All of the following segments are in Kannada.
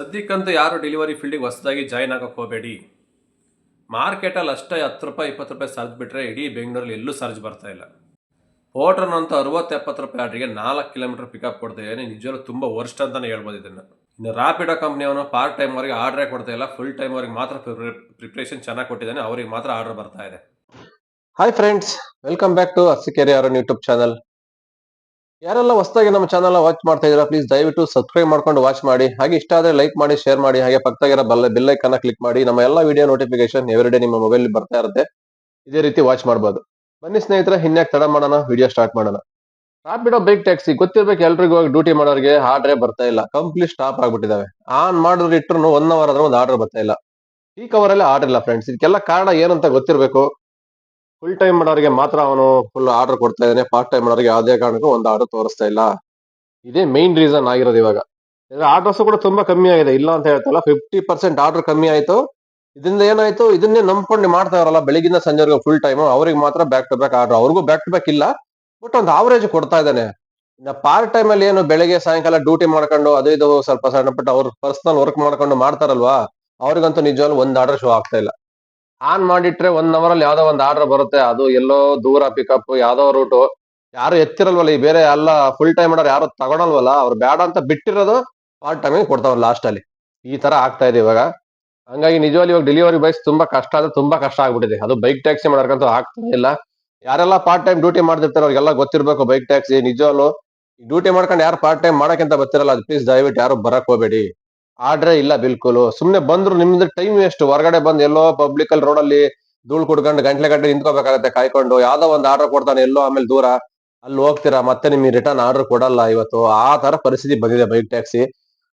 ಸದ್ಯಕ್ಕಂತೂ ಯಾರು ಡೆಲಿವರಿ ಫೀಲ್ಡಿಗೆ ಹೊಸದಾಗಿ ಜಾಯ್ನ್ ಆಗೋಕೆ ಹೋಗಬೇಡಿ. ಮಾರ್ಕೆಟಲ್ಲಿ ಅಷ್ಟೇ ಹತ್ತು ರೂಪಾಯಿ, ಇಪ್ಪತ್ತು ರೂಪಾಯಿ ಸರ್ಜ್ ಬಿಟ್ಟರೆ ಇಡೀ ಬೆಂಗಳೂರಲ್ಲಿ ಎಲ್ಲೂ ಸರ್ಜ್ ಬರ್ತಾ ಇಲ್ಲ. ಪೋಟ್ರನ್ನಂತೂ ಅರವತ್ತು, ಎಪ್ಪತ್ತು ರೂಪಾಯಿ ಆರ್ಡ್ರಿಗೆ ನಾಲ್ಕು ಕಿಲೋಮೀಟರ್ ಪಿಕಪ್ ಕೊಡ್ತಾ ಇದ್ದಾನೆ ತುಂಬ ವರ್ಸ್ಟ್ ಅಂತಲೇ ಹೇಳ್ಬೋದು ಇದನ್ನು. ಇನ್ನು ರಾಪಿಡೋ ಕಂಪ್ನಿಯವನು ಪಾರ್ಟ್ ಟೈಮ್ ಅವರಿಗೆ ಆರ್ಡ್ರೇ ಕೊಡ್ತಾ ಇಲ್ಲ. ಫುಲ್ ಟೈಮ್ ಅವ್ರಿಗೆ ಮಾತ್ರ ಪ್ರಿಪ್ರೇಷನ್ ಚೆನ್ನಾಗಿ ಕೊಟ್ಟಿದ್ದಾನೆ. ಅವ್ರಿಗೆ ಮಾತ್ರ ಆರ್ಡರ್ ಬರ್ತಾ ಇದೆ. Hi friends welcome back to Arsikere ಅವರ ಯೂಟ್ಯೂಬ್ ಚಾನಲ್ ಯಾರೆಲ್ಲ ಹೊಸದಾಗಿ ನಮ್ಮ ಚಾನಲ್ ವಾಚ್ ಮಾಡ್ತಾ ಇದ್ದೀರಾ ಪ್ಲೀಸ್ ದಯವಿಟ್ಟು ಸಬ್ಸ್ಕ್ರೈಬ್ ಮಾಡ್ಕೊಂಡು ವಾಚ್ ಮಾಡಿ. ಹಾಗೆ ಇಷ್ಟ ಆದ್ರೆ ಲೈಕ್ ಮಾಡಿ ಶೇರ್ ಮಾಡಿ, ಹಾಗೆ ಪಕ್ಕದಾಗಿರೋ ಬಲ್ಲ ಬೆಲ್ ಐಕನ್ನ ಕ್ಲಿಕ್ ಮಾಡಿ. ನಮ್ಮ ಎಲ್ಲ ವಿಡಿಯೋ ನೋಟಿಫಿಕೇಶನ್ ಎವ್ರಿಡೇ ನಿಮ್ಮ ಮೊಬೈಲ್ ಬರ್ತಾ ಇರುತ್ತೆ. ಇದೇ ರೀತಿ ವಾಚ್ ಮಾಡ್ಬೋದು. ಬನ್ನಿ ಸ್ನೇಹಿತರೆ ಹಿನ್ಯಾಕೆ ತಡ ಮಾಡೋಣ ವಿಡಿಯೋ ಸ್ಟಾರ್ಟ್ ಮಾಡೋಣ. ರಾಪಿಡೋ ಬೈಕ್ ಟ್ಯಾಕ್ಸಿ ಗೊತ್ತಿರ್ಬೇಕು ಎಲ್ರಿಗೂ ಡ್ಯೂಟಿ ಮಾಡೋರಿಗೆ ಆರ್ಡ್ರೇ ಬರ್ತಾ ಇಲ್ಲ. Complete stop ಆಗ್ಬಿಟ್ಟಿದಾವೆ. ಆನ್ ಮಾಡಿದ್ರು ಇಟ್ಟರು ಒನ್ ಅವರ್ ಆದ್ರೆ ಒಂದು ಆರ್ಡರ್ ಬರ್ತಾ ಇಲ್ಲ. ಈ ಕವರ್ ಅಲ್ಲಿ ಆರ್ಡರ್ ಇಲ್ಲ ಫ್ರೆಂಡ್ಸ್ ಇದಕ್ಕೆಲ್ಲ ಕಾರಣ ಏನಂತ ಗೊತ್ತಿರಬೇಕು. ಫುಲ್ ಟೈಮ್ ಮಾಡೋರಿಗೆ ಮಾತ್ರ ಅವನು ಫುಲ್ ಆರ್ಡರ್ ಕೊಡ್ತಾ ಇದ್ದಾನೆ ಪಾರ್ಟ್ ಟೈಮ್ ಮಾಡೋರಿಗೆ ಯಾವುದೇ ಕಾರಣಕ್ಕೂ ಒಂದು ಆರ್ಡರ್ ತೋರಿಸ್ತಾ ಇಲ್ಲ. ಇದೇ ಮೈನ್ ರೀಸನ್ ಆಗಿರೋದು ಇವಾಗ. ಆರ್ಡರ್ಸ್ ಕೂಡ ತುಂಬಾ ಕಮ್ಮಿ ಆಗಿದೆ. ಇಲ್ಲ ಅಂತ ಹೇಳ್ತಲ್ಲ ಫಿಫ್ಟಿ ಪರ್ಸೆಂಟ್ ಆರ್ಡರ್ ಕಮ್ಮಿ ಆಯ್ತು. ಇದರಿಂದ ಏನಾಯ್ತು? ಇದನ್ನೇ ನಂಬ್ಕೊಂಡು ಮಾಡ್ತಾ ಇರಲ್ಲ. ಬೆಳಗಿನ ಸಂಜೆವರೆಗೂ ಫುಲ್ ಟೈಮ್ ಅವ್ರಿಗೆ ಮಾತ್ರ ಬ್ಯಾಕ್ ಟು ಬ್ಯಾಕ್ ಆರ್ಡರ್ ಅವ್ರಿಗೂ ಬ್ಯಾಕ್ ಟು ಬ್ಯಾಕ್ ಇಲ್ಲ. ಬಟ್ ಒಂದು ಆವರೇಜ್ ಕೊಡ್ತಾ ಇದ್ದಾನೆ. ಇನ್ನ ಪಾರ್ಟ್ ಟೈಮ್ ಅಲ್ಲಿ ಏನು ಬೆಳಿಗ್ಗೆ, ಸಾಯಂಕಾಲ ಡ್ಯೂಟಿ ಮಾಡ್ಕೊಂಡು ಅದು ಇದು ಸ್ವಲ್ಪ ಸಣ್ಣ ಪುಟ್ಟ ಅವ್ರ ಪರ್ಸನಲ್ ವರ್ಕ್ ಮಾಡ್ಕೊಂಡು ಮಾಡ್ತಾರಲ್ವಾ? ಅವ್ರಿಗಂತೂ ನಿಜವಾಗ್ಲೂ ಒಂದ್ ಆರ್ಡರ್ ಶೋ ಆಗ್ತಾ ಇಲ್ಲ. ಆನ್ ಮಾಡಿಟ್ರೆ ಒನ್ ಅವರ್ ಅಲ್ಲಿ ಯಾವ್ದೋ ಒಂದು ಆರ್ಡರ್ ಬರುತ್ತೆ. ಅದು ಎಲ್ಲೋ ದೂರ ಪಿಕಪ್ ಯಾವ್ದೋ ರೂಟು ಯಾರು ಎತ್ತಿರಲ್ವಲ್ಲ, ಈ ಬೇರೆ ಎಲ್ಲ ಫುಲ್ ಟೈಮ್ ಮಾಡೋರು ಯಾರು ತಗೊಳಲ್ವಲ್ಲ, ಅವ್ರು ಬೇಡ ಅಂತ ಬಿಟ್ಟಿರೋದು ಪಾರ್ಟ್ ಟೈಮಿಗೆ ಕೊಡ್ತಾವ್ರ ಲಾಸ್ಟ್ ಅಲ್ಲಿ. ಈ ತರ ಆಗ್ತಾ ಇದೆ ಇವಾಗ. ಹಂಗಾಗಿ ನಿಜವಾಗಿ ಇವಾಗ ಡೆಲಿವರಿ ಬಾಯ್ಸ್ ತುಂಬಾ ಕಷ್ಟ ಆದ್ರೆ ತುಂಬಾ ಕಷ್ಟ ಆಗ್ಬಿಟ್ಟಿದೆ. ಅದು ಬೈಕ್ ಟ್ಯಾಕ್ಸಿ ಮಾಡೋಕ್ಕಂತೂ ಆಗ್ತಾ ಇಲ್ಲ. ಯಾರೆಲ್ಲ ಪಾರ್ಟ್ ಟೈಮ್ ಡ್ಯೂಟಿ ಮಾಡ್ತಿರ್ತಾರೆ, ಅವ್ರಿಗೆಲ್ಲ ಗೊತ್ತಿರ್ಬೇಕು ಬೈಕ್ ಟ್ಯಾಕ್ಸಿ ನಿಜವಾಗ್ಲು. ಡ್ಯೂಟಿ ಮಾಡ್ಕೊಂಡು ಯಾರು ಪಾರ್ಟ್ ಟೈಮ್ ಮಾಡಕ್ಕಿಂತ ಬರ್ತಿರಲ್ಲ, ಅದು ಪ್ಲೀಸ್ ದಯವಿಟ್ಟು ಯಾರು ಬರಕ್ ಹೋಗ್ಬೇಡಿ. ಆರ್ಡ್ರೇ ಇಲ್ಲ ಬಿಲ್ಕುಲ್. ಸುಮ್ನೆ ಬಂದ್ರು ನಿಮ್ದು ಟೈಮ್ ಎಷ್ಟು ಹೊರಗಡೆ ಬಂದು ಎಲ್ಲೋ ಪಬ್ಲಿಕ್ ಅಲ್ಲಿ ರೋಡ್ ಅಲ್ಲಿ ಧೂಳ್ ಕುಡ್ಕೊಂಡು ಗಂಟ್ಲೆ ಗಂಟೆ ನಿಂತ್ಕೋಬೇಕಾಗತ್ತೆ ಕಾಯ್ಕೊಂಡು. ಯಾವ್ದೋ ಒಂದು ಆರ್ಡರ್ ಕೊಡ್ತಾನೆ ಎಲ್ಲೋ ಆಮೇಲೆ ದೂರ. ಅಲ್ಲಿ ಹೋಗ್ತೀರಾ? ಮತ್ತೆ ನಿಮಗೆ ರಿಟರ್ನ್ ಆರ್ಡರ್ ಕೊಡಲ್ಲ ಇವತ್ತು. ಆ ತರ ಪರಿಸ್ಥಿತಿ ಬಂದಿದೆ ಬೈಕ್ ಟ್ಯಾಕ್ಸಿ